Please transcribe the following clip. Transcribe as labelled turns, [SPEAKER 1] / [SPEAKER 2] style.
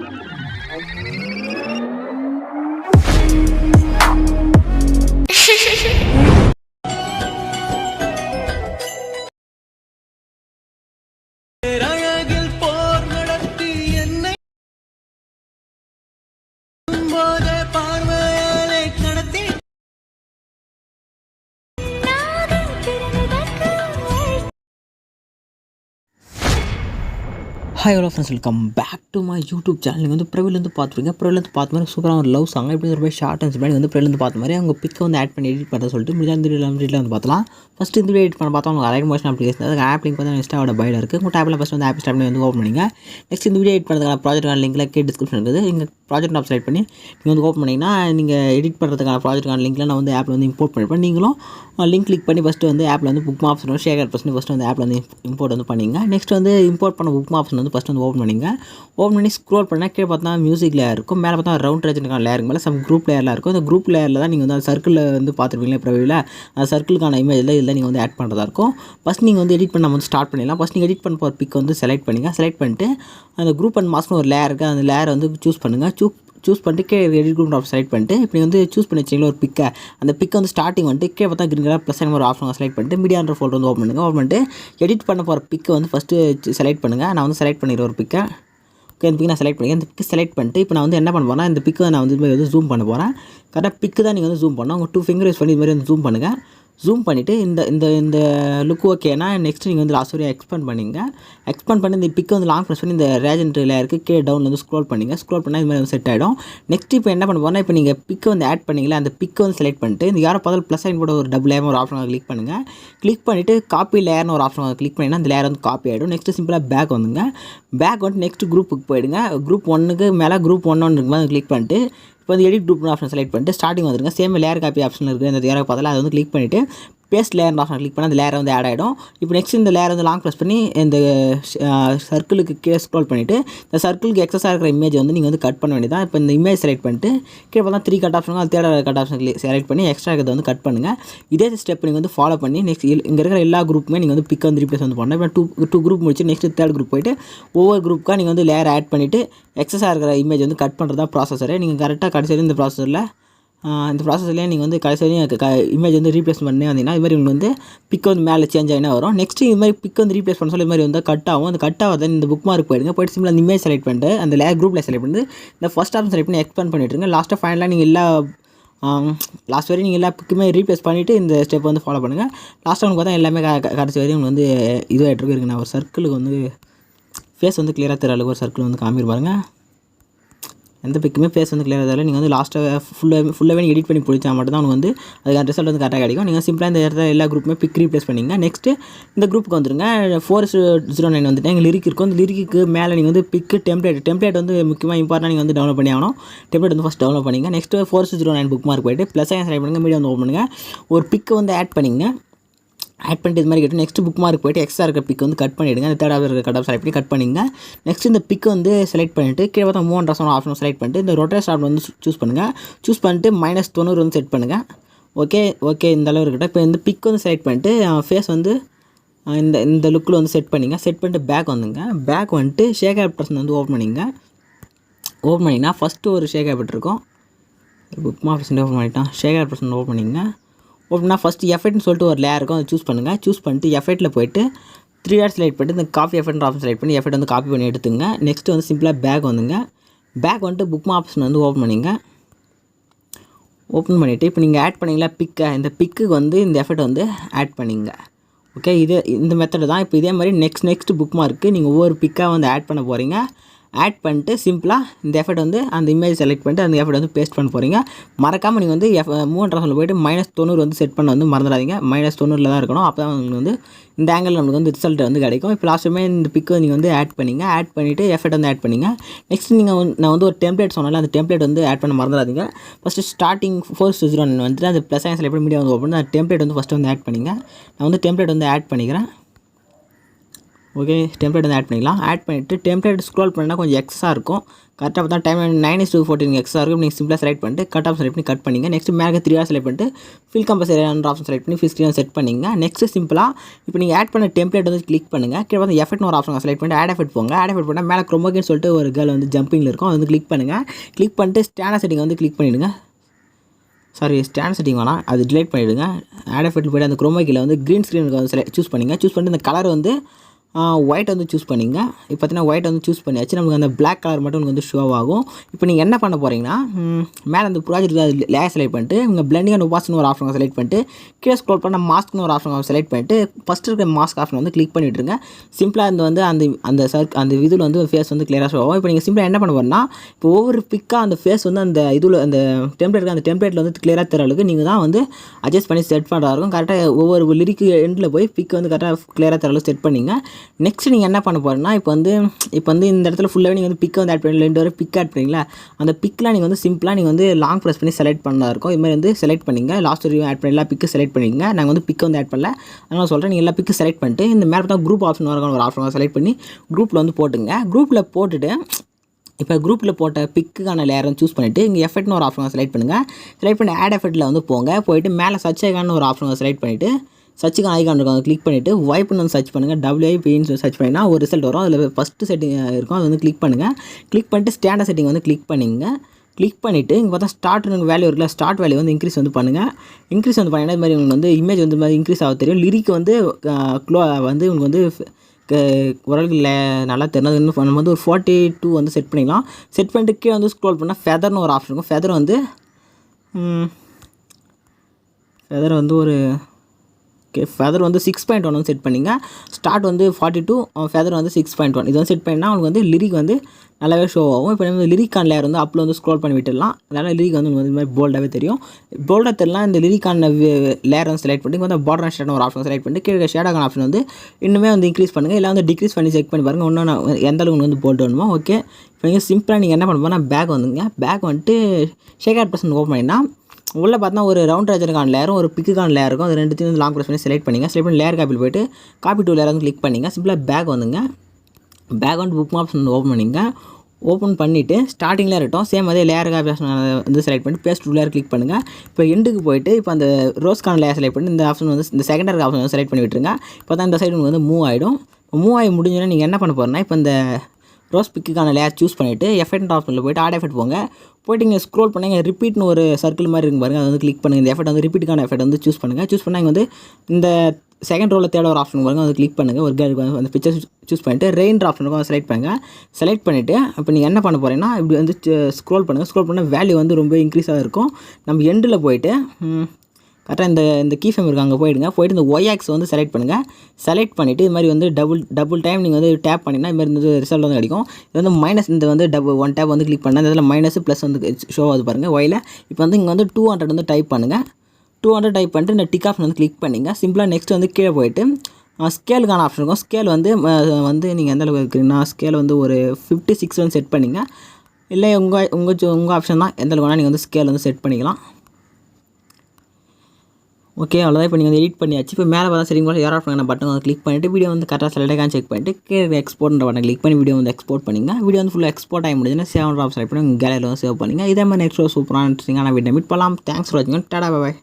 [SPEAKER 1] Música
[SPEAKER 2] hi hello friends welcome back to my YouTube channel நீங்கள் வந்து ப்ரவிலேருந்து பார்த்துருங்க ப்ரவிலேருந்து பார்த்த மாதிரி சூப்பராக ஒரு லவ் சாங் இப்படி ஒரு ஷார்ட் அண்ட் ஸ்பேட் வந்து ப்ரவிலேருந்து பார்த்த மாதிரி அவங்க பிக்கை வந்து ஆட் பண்ணி எடிட் பண்ணுறது சொல்லிட்டு முடிஞ்ச இந்த வீடியோ வந்து பார்த்தலாம். ஃபஸ்ட் இந்த வீடியோ எடிட் பண்ண பார்த்தா அவங்க அலைட் மோஷன் அப்ளிகேஷன் அதுக்கு ஆப் லிங்க் வந்து இன்ஸ்டாவோட பையில் இருக்குது உங்கள் டேப்பில் ஃபஸ்ட் வந்து ஆப் ஸ்டாப் வந்து ஓப்பன் பண்ணிங்க. நெக்ஸ்ட் இந்த வீடியோ எடிட் பண்ணுறதுக்கான ப்ராஜெக்ட் லிங்க்கில் கே டிஸ்கிரிப்ஷன் இருக்குது. நீங்கள் ப்ராஜெக்ட் ஆப் செலக்ட் பண்ணி நீங்கள் வந்து ஓப்பன் பண்ணிங்கன்னா நீங்கள் எடிட் பண்ணுறதுக்கான ப்ராஜெக்ட்டுக்கான லிங்க்கில் நான் வந்து ஆப்பில் வந்து இம்போர்ட் பண்ணிப்பேன். நீங்களும் லிங்க் கிளிக் பண்ணி ஃபஸ்ட்டு வந்து ஆப்பில் வந்து book option share person first வந்து ஆப்பில் வந்து இம்போர்ட் வந்து பண்ணிங்க. நெக்ஸ்ட் வந்து இம்போர்ட் பண்ண புக் ஆப்ஷன் வந்து ஃபஸ்ட் வந்து ஓப்பன் பண்ணிங்க. ஓப்பன் பண்ணி ஸ்க்ரோல் பண்ணால் கீழே பார்த்தா மியூசிக் லேயர் இருக்கும். மேலே பார்த்தா ரவுண்ட் ரேஜனுக்கான லேயர் மேலே சம் குரூப் லேயர்லாம் இருக்கும். இந்த குரூப் லேயரில் தான் நீங்கள் வந்து அந்த சர்க்கிளில் வந்து பார்த்துருப்பீங்களே ப்ரவியில் அந்த சர்க்கிளுக்கான இமேஜில் இதில் நீங்கள் வந்து ஆட் பண்ணுறதா இருக்கும். ஃபஸ்ட் நீங்கள் வந்து எடிட் பண்ண வந்து ஸ்டார்ட் பண்ணிடலாம். ஃபஸ்ட் நீங்கள் எடிட் பண்ண போகிற பிக் வந்து செலக்ட் பண்ணிங்க. செலக்ட் பண்ணிட்டு அந்த குரூப் அண்ட் மாஸ்க்னு ஒரு லேயர் இருக்குது அந்த லேயர் வந்து சூஸ் பண்ணுங்கள் சூ சூஸ் பண்ணிட்டு கே எடிட் குரூப் ஆப் செலக்ட் பண்ணிட்டு இப்படி வந்து சூஸ் பண்ணி வச்சிங்களா ஒரு பிக்கை அந்த பிக்கை வந்து ஸ்டார்டிங் வந்துட்டு கே பார்த்தா கிரீன் கலர் ப்ளஸ் ஒரு ஆப்ஷன் செலக்ட் பண்ணிட்டு மீடியான்ற ஃபோல்டர் வந்து ஓப்பன் பண்ணுங்கள் ஓப்பன் பண்ணிட்டு எடிட் பண்ண போகிற பிக்கை வந்து ஃபஸ்ட்டு செலக்ட் பண்ணுங்கள் நான் வந்து செலக்ட் பண்ணிடுற ஒரு பிக்கை ஓகே இந்த பிக் நான் செலக்ட் பண்ணிக்கிறேன் இந்த பிக்கு செலக்ட் பண்ணிட்டு இப்போ நான் வந்து என்ன பண்ண போகிறேன் இந்த பிக்கு நான் வந்து இது மாதிரி வந்து ஜூம் பண்ண போகிறேன் கரெக்டாக பிக்கு தான் நீங்கள் வந்து ஜூம் பண்ணணும். உங்கள் டூ ஃபிங்கர் யூஸ் பண்ணி இது மாதிரி வந்து ஜூம் பண்ணுங்கள் ஜூம் பண்ணிவிட்டு இந்த இந்த இந்த லுக் ஓகேனா நெக்ஸ்ட் நீங்கள் வந்து லாஸ்ட் வரையும் எக்ஸ்பெண்ட் பண்ணிங்க. எக்ஸ்பெண்ட் பண்ணி இந்த பிக்கை வந்து லாங் ப்ரெஸ் பண்ணி இந்த ரேஜென்ட் லேயருக்கு கீழே டவுன் வந்து ஸ்க்ரோல் பண்ணிங்க. ஸ்க்ரோல் பண்ணால் இது மாதிரி வந்து செட் ஆகிடும் நெக்ஸ்ட் இப்போ என்ன பண்ண போனால் இப்போ நீங்கள் பிக்கை வந்து ஆட் பண்ணிங்களே அந்த பிக்கை வந்து செலக்ட் பண்ணிட்டு இந்த யாரை பார்த்தாலும் ப்ளஸ் சைன் போட ஒரு டபுள் லேயர் ஒரு ஆப்ஷன் கிளிக் பண்ணுங்கள் கிளிக் பண்ணிவிட்டு காப்பி லேயர்னு ஒரு ஆப்ஷன் கிளிக் பண்ணிங்கன்னா அந்த லேயர் வந்து காப்பி ஆகிடும் நெக்ஸ்ட் சிம்பிளாக பேக் வந்துங்க. பேக் வந்துட்டு நெக்ஸ்ட் குரூப்புக்கு போயிடுங்க. குரூப் ஒன்றுக்கு மேலே குரூப் ஒன் ஒன்று இருக்கும்போது கிளிக் பண்ணிட்டு இப்போ வந்து எடிட் குரூப் ஆப்ஷன் செலக்ட் பண்ணிட்டு ஸ்டார்டிங் வந்துருங்க. சேம் லேயர் காப்பி ஆப்ஷன் இருக்குது அந்த லேயரை பார்த்தாலும் அதை வந்து கிளிக் பண்ணிவிட்டு பேஸ்ட் லேயர் ஆப்ஷன் கிளிக் பண்ணால் அந்த லேயர் வந்து ஆட் ஆகிடும் இப்போ நெக்ஸ்ட் இந்த லேயர் வந்து லாங் ப்ரெஸ் பண்ணி இந்த சர்க்கிளுக்கு கீழே ஸ்க்ரோல் பண்ணிவிட்டு இந்த சர்க்கிளுக்கு எக்ஸஸாக இருக்கிற இமேஜ் வந்து நீங்கள் வந்து கட் பண்ண வேண்டியதான் இப்போ இந்த இமேஜ் செலக்ட் பண்ணிட்டு கீழே பார்த்தா த்ரீ கட் ஆப்ஷன் அது தேர்ட் கட் ஆப்ஷன் செலக்ட் பண்ணி எக்ஸ்ட்ரா இருக்கிறத வந்து கட் பண்ணுங்கள் இதே ஸ்டெப் நீங்கள் வந்து ஃபாலோ பண்ணி நெக்ஸ்ட் இங்கே இருக்கிற எல்லா குரூப்புமே நீங்கள் வந்து பிக் வந்து ரீப்ளேஸ் வந்து பண்ணணும். இப்போ டூ டூ குரூப் முடிச்சு நெக்ஸ்ட் தேர்ட் குரூப் போயிட்டு ஒவ்வொரு குரூப்புக்காக நீங்கள் வந்து லேயர் ஆட் பண்ணிவிட்டு எக்ஸஸாக இருக்கிற இமேஜ் வந்து கட் பண்ணுறதா ப்ராசஸரே நீங்கள் கரெக்டாக கடைசியில் இந்த ப்ராசஸரில் இந்த ப்ராசஸ்லேயே நீங்கள் வந்து கடைசி வரையும் இமேஜ் வந்து ரீப்ளேஸ் பண்ணி வந்தீங்கன்னா இது மாதிரி உங்களுக்கு வந்து பிக் வந்து மேலே சேஞ்ச் ஆகினா வரும். நெக்ஸ்ட் இது மாதிரி பிக் வந்து ரீப்ளேஸ் பண்ண சொல்லி இது மாதிரி வந்து கட் ஆகும். அந்த கட் ஆகாத இந்த புக் மார்க் போயிடுங்க. போயிட்டு சிம்பிள் அந்த இமேஜ் செலக்ட் பண்ணிட்டு அந்த லே குரூப்பில் செலக்ட் பண்ணிட்டு இந்த ஃபஸ்ட் ஆப்ஷன் செலக்ட் பண்ணி எக்ஸ்பேண்ட் பண்ணிட்டுருங்க லாஸ்ட்டாக ஃபைனலாக நீங்கள் எல்லா லாஸ்ட் வரையும் நீங்கள் எல்லா பிக்குமே ரீப்ளேஸ் பண்ணிவிட்டு இந்த ஸ்டெப் வந்து ஃபாலோ பண்ணுங்கள் லாஸ்ட்டாக உங்களுக்கு பார்த்தா எல்லாமே கடைசி வரையும் உங்களுக்கு வந்து இதுவாகிட்டு இருக்கு. நான் ஒரு சர்க்கிளுக்கு வந்து ஃபேஸ் வந்து கிளியராக தெரியல அளவுக்கு ஒரு சர்க்கிள் வந்து காமிரு பாருங்கள் எந்த பிக்குமே ஃபேஸ் வந்து கிளியர் தெரியல நீங்கள் வந்து லாஸ்ட்டாக ஃபுல்லாக ஃபுல்லாகவே எடிட் பண்ணி பிடிச்சா மட்டும் தான் வந்து அதுக்கான ரிசல்ட் வந்து கரெக்டாக கிடைக்கும். நீங்கள் சிம்பிளாக இந்த இடத்துல எல்லா குரூப்புமே பிக் ரீப்ளேஸ் பண்ணிங்க நெக்ஸ்ட்டு இந்த குரூப்புக்கு வந்துருங்க. ஃபோர் ஜீரோ நைன் வந்துட்டு எங்கள் லிரிக் இருக்கும். அந்த லிரிக்கு மேலே நீங்கள் வந்து பிக்கு டெம்ப்ளேட் டெம்ப்ளேட் வந்து முக்கியமாக இம்பார்ட்டாக நீங்கள் வந்து டவுன்லோட் பண்ணி ஆகணும். டெம்ப்ளேட் வந்து ஃபஸ்ட் டவுன்லோட் பண்ணிங்க. Next four zero nine bookmark போயிட்டு ப்ளஸ் ஐன் பண்ணுங்கள் மீடியம் வந்து ஓப்பன் பண்ணுங்கள் ஒரு பிக்கு வந்து ஆட் பண்ணிங்க. ஆட் பண்ணிட்டு இது மாதிரி கேட்டு நெக்ஸ்ட் புக் மார்க் போய்ட்டு எக்ஸ்ட்ரா இருக்க பிக் வந்து கட் பண்ணிவிடுங்க அந்த தேர்ட் இருக்க கட் ஆஃப் செலக்ட் பண்ணி கட் பண்ணிங்க நெக்ஸ்ட் இந்த பிக் வந்து செலக்ட் பண்ணிட்டு கீழே பார்த்தா மூணு ரசம் ஆப்ஷன் செலக்ட் பண்ணிட்டு இந்த ரொட்டேஸ் ஆப்ஷன் வந்து சூஸ் பண்ணுங்கள் சூஸ் பண்ணிட்டு மைனஸ் தொண்ணூறு வந்து செட் பண்ணுங்கள் ஓகே ஓகே இந்த அளவு இருக்கட்டும். இப்போ இந்த பிக் வந்து செலக்ட் பண்ணிட்டு ஃபேஸ் வந்து இந்த இந்த லுக்கில் வந்து செட் பண்ணிங்க. செட் பண்ணிட்டு பேக் வந்துங்க. பேக் வந்துட்டு ஷேக் ஆப் வந்து ஓப்பன் பண்ணிங்க. ஓப்பன் பண்ணிங்கன்னா ஃபஸ்ட்டு ஒரு ஷேக் ஆப் இருக்கும். புக் மார்க் ஓப்பன் பண்ணிட்டான். ஷேக் ஆப் ஓப்பன் பண்ணிங்க. ஓப்பனா ஃபஸ்ட்டு எஃபெக்ட்னு சொல்லிட்டு ஒரு லேயர் இருக்கும். அதை சூஸ் பண்ணுங்கள் சூஸ் பண்ணிட்டு எஃபெக்ட்டில் போயிட்டு த்ரீ ஹேர் செலக்ட் பண்ணிட்டு இந்த காப்பி எஃபெக்ட் ஆப்ஷன் செலக்ட் பண்ணி எஃபெக்ட் வந்து காப்பி பண்ணி எடுத்துங்க. நெக்ஸ்ட் வந்து சிம்பிளாக பேக் வந்துங்க. பேக் வந்துட்டு புக் ஆப்ஷன் வந்து ஓப்பன் பண்ணிங்க. ஓப்பன் பண்ணிவிட்டு இப்போ நீங்கள் ஆட் பண்ணீங்களா பிக்கை இந்த பிக்குக்கு வந்து இந்த எஃபெக்ட் வந்து ஆட் பண்ணிங்க. ஓகே இது இந்த மெத்தடு தான். இப்போ இதே மாதிரி நெக்ஸ்ட் நெக்ஸ்ட் புக் மார்க்கு நீங்கள் ஒவ்வொரு பிக்காக வந்து ஆட் பண்ண போகிறீங்க ஆட் பண்ணிட்டு சிம்பிளாக இந்த எஃபெக்ட் வந்து அந்த இமேஜ் செலக்ட் பண்ணிட்டு அந்த எஃபெக்ட் வந்து பேஸ்ட் பண்ண போகிறீங்க மறக்காமல் நீங்கள் வந்து எஃப் மூணு ட்ரெஸ்ஸில் போயிட்டு மைனஸ் தொண்ணூறு வந்து செட் பண்ண வந்து மறந்துடாதீங்க. மைனஸ் தொண்ணூறில் தான் இருக்கணும். அப்போ தான் உங்களுக்கு வந்து இந்த ஆங்கிள் நமக்கு வந்து ரிசல்ட் வந்து கிடைக்கும். இப்போ லாஸ்ட்டுமே இந்த பிக்கு நீங்கள் வந்து ஆட் பண்ணிங்க. ஆட் பண்ணிவிட்டு எஃபெக்ட் வந்து ஆட் பண்ணிங்க. நெக்ஸ்ட் நீங்கள் வந்து நான் வந்து ஒரு டெம்ப்ளேட் சொன்னால அந்த டெம்ப்ளேட் வந்து ஆட் பண்ண மறந்துடாதீங்க. ஃபஸ்ட்டு ஸ்டார்டிங் ஃபோர் ஜீரோ வந்துட்டு அந்த ப்ளஸ் சயின்ஸில் எப்படி மீடியா வந்து ஓப்பன் அந்த டெம்ப்ளேட் வந்து ஃபஸ்ட்டு வந்து ஆட் பண்ணிங்க. நான் வந்து டெம்ப்ளேட் வந்து ஆட் பண்ணிக்கிறேன். ஓகே டெம்ப்ளேட் வந்து ஆட் பண்ணிக்கலாம். ஆட் பண்ணிவிட்டு டெம்ப்ளேட் ஸ்க்ரோல் பண்ணால் கொஞ்சம் எக்ஸாக இருக்கும். கரெக்டாக பார்த்தா time nine is two fourteen எக்ஸாக இருக்கும் நீங்கள் சிம்பிளாக செலக்ட் பண்ணிட்டு கட் ஆஃப் செலக்ட் பண்ணி கட் பண்ணிங்க. நெக்ஸ்ட் மேலே த்ரீ செலக்ட் பண்ணிட்டு ஃபில் கம்பல்சரி ஆப்ஷன் செலக்ட் பண்ணி ஃபில் ஸ்க்ரீன் செட் பண்ணிங்க. நெக்ஸ்ட் சிம்பிளாக இப்போ நீங்கள் ஆட் பண்ண டெம்ப்ளேட் வந்து கிளிக் பண்ணுங்கள் கீழே வந்து எஃபெக்ட்னு ஒரு ஆப்ஷன் செலக்ட் பண்ணிட்டு ஆட் எஃபெக்ட் போங்க. ஆட் எஃபெக்ட் பண்ணால் மேலே க்ரோமோகின்னு சொல்லிட்டு ஒரு கேர்ள் வந்து ஜம்பிங்கில் இருக்கும். அது வந்து கிளிக் பண்ணுங்கள் கிளிக் பண்ணிட்டு ஸ்டாண்டர் செட்டிங் வந்து கிளிக் பண்ணிவிடுங்க சாரி ஸ்டாண்ட் செட்டிங் வேணாம். அது டிலேட் பண்ணிவிடுங்க ஆட் எஃபெக்ட் போய்ட்டு அந்த குரோமாக்கில் வந்து க்ரீன் ஸ்க்ரீனுக்கு வந்து செலக்ட் சூஸ் பண்ணிங்க. சூஸ் பண்ணிட்டு இந்த கலர் வந்து ஒயிட் வந்து சூஸ் பண்ணிங்க. இப்போ பார்த்தீங்கன்னா ஒயிட் வந்து சூஸ் பண்ணியாச்சு. நமக்கு அந்த பிளாக் கலர் மட்டும் உங்களுக்கு வந்து ஷோ ஆகும். இப்போ நீங்கள் என்ன பண்ண போகிறீங்கன்னா மேலே அந்த ப்ராஜெக்ட் லேயர் செலக்ட் பண்ணிட்டு இங்கே பிளண்டிங் அண்ட் உபாஸ்னு ஒரு ஆப்ஷன் செலக்ட் பண்ணிட்டு கீழே ஸ்க்ரோல் பண்ண மாஸ்க்னு ஒரு ஆப்ஷன் செலக்ட் பண்ணிட்டு ஃபஸ்ட்டு இருக்கிற மாஸ்க் ஆப்ஷன் வந்து கிளிக் பண்ணிட்டுருங்க சிம்பிளாக இந்த வந்து அந்த அந்த சர்க் அந்த இதில் வந்து ஃபேஸ் வந்து கிளியராக ஷோ ஆகும். இப்போ நீங்கள் சிம்பிளாக என்ன பண்ண போகிறோம்னா இப்போ ஒவ்வொரு பிக்காக அந்த ஃபேஸ் வந்து அந்த இதில் அந்த டெம்ப்ளேட் அந்த டெம்ப்ளேட்டில் வந்து கிளியராக தர அளவுக்கு நீங்கள் தான் வந்து அட்ஜஸ்ட் பண்ணி செட் பண்ணுறதா இருக்கும். கரெக்டாக ஒவ்வொரு லிரிக்கு எண்டில் போய் பிக் வந்து கரெக்டாக கிளியராக தர அளவுக்கு செட் பண்ணிங்க. நெக்ஸ்ட் நீங்கள் என்ன பண்ண போகிறீங்கன்னா இப்போ வந்து இப்போ வந்து இந்த இடத்துல ஃபுல்லாகவே நீங்கள் வந்து பிக்கை வந்து ஆட் பண்ணி ரெண்டு வரை பிக் ஆட் பண்ணிங்களா அந்த பிக்கில் நீங்கள் வந்து சிம்பிளாக நீங்கள் வந்து லாங் ப்ரெஸ் பண்ணி செலக்ட் பண்ணா இருக்கும். இது மாதிரி வந்து செலக்ட் பண்ணிங்க. லாஸ்ட் வரையும் ஆட் பண்ணி எல்லா பிக்கு செலக்ட் பண்ணிங்க நாங்கள் வந்து பிக் வந்து ஆட் பண்ணல. அதனால் சொல்கிறேன் நீங்கள் எல்லா பிக்கு செலக்ட் பண்ணிட்டு இந்த மேலே பார்த்தா குரூப் ஆப்ஷன் வரும் ஒரு ஆப்ஷன் செலக்ட் பண்ணி குரூப்பில் வந்து போட்டுங்க. குரூப்பில் போட்டுட்டு இப்போ குரூப்பில் போட்ட பிக்குக்கான லேயரும் சூஸ் பண்ணிவிட்டு இங்கே எஃபெக்ட்னு ஒரு ஆப்ஷன் செலக்ட் பண்ணுங்கள் செலக்ட் பண்ணி ஆட் எஃபெக்ட்டில் வந்து போங்க. போயிட்டு மேலே சர்ச் ஒரு ஆப்ஷன் செலக்ட் பண்ணிவிட்டு சர்ச்சுக்கு ஐகான் இருக்கும். அதை கிளிக் பண்ணிவிட்டு வைப்னு வந்து சர்ச் பண்ணுங்கள் டபிள்யூஐபின்னு சர்ச் பண்ணிங்கன்னா ஒரு ரிசல்ட் வரும். அதில் ஃபஸ்ட்டு செட்டிங் இருக்கும். அது வந்து கிளிக் பண்ணுங்கள் கிளிக் பண்ணிட்டு ஸ்டாண்டர்ட் செட்டிங் வந்து கிளிக் பண்ணிங்க. கிளிக் பண்ணிவிட்டு இங்கே பார்த்தா ஸ்டார்ட் வேல்யூ இருக்குல்ல ஸ்டார்ட் வேல்யூ வந்து இன்க்ரீஸ் வந்து பண்ணுங்கள் இன்க்ரீஸ் வந்து பண்ணிங்கன்னா இது மாதிரி உங்களுக்கு வந்து இமேஜ் வந்து மாதிரி இன்க்ரீஸ் ஆக தெரியும். லிரிக் வந்து க்ளோ வந்து உங்களுக்கு வந்து க- ஓரளவுக்கு இல்லை நல்லா தெரிஞ்சதுன்னு நம்ம வந்து ஒரு ஃபார்ட்டி டூ வந்து செட் பண்ணிக்கலாம். செட் பண்ணிட்டு கீழே வந்து ஸ்க்ரோல் பண்ணால் ஃபெதர்னு ஒரு ஆப்ஷன் இருக்கும். ஃபெதர் வந்து ஃபெதர் வந்து ஒரு ஓகே ஃபெதர் வந்து சிக்ஸ் பாயிண்ட் ஒன் வந்து செட் பண்ணிங்க. ஸ்டார்ட் வந்து ஃபார்ட்டி டூ ஃபெதர் வந்து சிக்ஸ் பாயிண்ட் ஒன் இது வந்து செட் பண்ணினா உங்களுக்கு வந்து லிரிக் வந்து நல்லாவே ஷோ ஆகும். இப்போ வந்து லிரிக்கான் லேயர் வந்து அப்பில் வந்து ஸ்க்ரோல் பண்ணி விட்டுடலாம். அதனால் லிரிக் வந்து இந்த மாதிரி போல்டாகவே தெரியும். போல்டாக தெரியலாம் இந்த லிரிக்கான லேயர் வந்து செலக்ட் பண்ணி வந்து பார்டர் ஷேடான ஒரு ஆப்ஷன் செலக்ட் பண்ணி கீழே ஷேடான ஆப்ஷன் வந்து இன்னுமே வந்து இன்க்ரீஸ் பண்ணுங்கள் இல்லை வந்து டிக்ரீஸ் பண்ணி செக் பண்ணி பாருங்கள் இன்னும் எந்த அளவுக்கு வந்து போல்ட் வேணுமோ ஓகே இப்போ நீங்கள் சிம்பிளாக நீங்கள் என்ன பண்ண போனால் பேக் வந்துங்க. பேக் வந்துட்டு ஷேக் ஆட் பர்சன் ஓப்பன் பண்ணிங்கன்னா உள்ளே பார்த்தா ஒரு ரவுண்ட் ரேஜருக்கான லேயரும் ஒரு பிக்குக்கான லேயர் இருக்கும். அது ரெண்டுத்தையும் வந்து லாங் ப்ரெஸ் பண்ணி செலக்ட் பண்ணிங்க. செலக்ட் பண்ணி லேயர் காப்பியில் போயிட்டு காப்பி டூ லேயர் வந்து கிளிக் பண்ணிங்க. சிம்பிளாக பேக் வந்துங்க. பேக் வந்து புக் ஆப்ஷன் ஓப்பன் பண்ணிங்க. ஓப்பன் பண்ணிவிட்டு ஸ்டார்டிங்கில் இருக்கட்டும். சேம் அதே லேயர் ஆப்ஷன் வந்து செலக்ட் பண்ணிட்டு பேஸ்ட் டூ லேயர் கிளிக் பண்ணுங்கள் இப்போ எண்டுக்கு போயிட்டு இப்போ அந்த ரோஸ்கான லேயர் செலக்ட் பண்ணி இந்த ஆப்ஷன் வந்து இந்த செகண்டரி ஆப்ஷன் வந்து செலக்ட் பண்ணி விட்டுருங்க. இப்போ தான் இந்த சைடு வந்து மூவ் ஆகிடும் மூவ் ஆகி முடிஞ்சோன்னா நீங்கள் என்ன பண்ண போகிறேன்னா இப்போ இந்த ரோஸ் பிக்குக்கான லேயர் சூஸ் பண்ணிவிட்டு எஃபெக்ட் ஆப்ஷனில் போயிட்டு ஆட் எஃபெக்ட் போங்க. போய்ட்டு இங்கே ஸ்க்ரோல் பண்ணி ரிப்பீட்னு ஒரு சர்க்கிள் மாதிரி இருக்கு பாருங்கள் அதை வந்து கிளிக் பண்ணுங்கள் இந்த எஃபெக்ட் வந்து ரிப்பீட்டுக்கான எஃபெக்ட் வந்து சூஸ் பண்ணுங்கள் சூஸ் பண்ணால் இங்கே வந்து இந்த செகண்ட் ரோவில் தேட ஒரு ஆப்ஷன் பாருங்க. அதை கிளிக் பண்ணுங்கள் ஒரு கேர் அந்த பிக்சர் சூஸ் பண்ணிட்டு ரெயின் ஆப்ஷனுக்கு வந்து செலக்ட் பண்ணுங்கள் செலக்ட் பண்ணிவிட்டு இப்போ நீங்கள் என்ன பண்ண போகிறீங்கன்னா இப்படி வந்து ஸ்க்ரோல் பண்ணுங்கள் ஸ்க்ரோல் பண்ணால் வேல்யூ வந்து ரொம்ப இன்க்ரீஸாக இருக்கும். நம்ம எண்டில் போயிட்டு கரெக்டாக இந்த இந்த கீ ஃபேம் இருக்கு அங்கே போயிடுங்க. போயிட்டு இந்த ஒய்ஆக்ஸ் வந்து செலக்ட் பண்ணுங்கள் செலக்ட் பண்ணிவிட்டு இது மாதிரி வந்து டபுள் டபுள் டைம் நீங்கள் வந்து டேப் பண்ணிங்கன்னா இது மாதிரி வந்து ரிசல்ட் வந்து கிடைக்கும். இது வந்து மைனஸ் இந்த வந்து டபுள் ஒன் டேப் வந்து கிளிக் பண்ணால் இந்த இதில் மைனஸ் ப்ளஸ் வந்து ஷோ ஆகுது பாருங்கள் ஒயில் இப்போ வந்து இங்கே வந்து டூ ஹண்ட்ரட் வந்து டைப் பண்ணுங்கள் டூ ஹண்ட்ரட் டைப் பண்ணிட்டு இந்த டிக் ஆப்ஷன் வந்து கிளிக் பண்ணிங்க. சிம்பிளாக நெக்ஸ்ட் வந்து கீழே போயிட்டு ஸ்கேலுக்கான ஆப்ஷன் இருக்கும். ஸ்கேல் வந்து வந்து நீங்கள் எந்த அளவுக்கு இருக்கிறீங்கன்னா ஸ்கேல் வந்து ஒரு ஃபிஃப்டி சிக்ஸ் வந்து செட் பண்ணிங்க. இல்லை உங்கள் உங்கள் உங்கள் ஆப்ஷன் தான். எந்த அளவுக்கு வேணால் நீங்கள் வந்து ஸ்கேல் வந்து செட் பண்ணிக்கலாம். ஓகே அவ்வளோதான் இப்போ நீங்கள் வந்து எடிட் பண்ணியாச்சு. இப்போ மேலே பார்த்தா சரிங்க போல ஆஃப் பண்ண பட்டன் வந்து கிளிக் பண்ணிட்டு வீடியோ வந்து கரெக்டாக செலக்டாக செக் பண்ணிட்டு கீழே எக்ஸ்போர்ட்ன்ற பட்டன் கிளிக் பண்ணி வீடியோ வந்து எக்ஸ்போர்ட் பண்ணிங்க. வீடியோ வந்து ஃபுல்லாக எக்ஸ்போர்ட் ஆகி முடிஞ்சுன்னா சேவ் ஆஃப் செலக்ட் பண்ணி உங்கள் கேலரியில் வந்து சேவ் பண்ணிங்க. இதே மாதிரி நெக்ஸ்ட் சூப்பரான இன்ட்ரெஸ்டிங்கான வீடியோ மீட் பண்ணலாம். தேங்க்ஸ் ஃபார் வாட்சிங் டாடா பாய்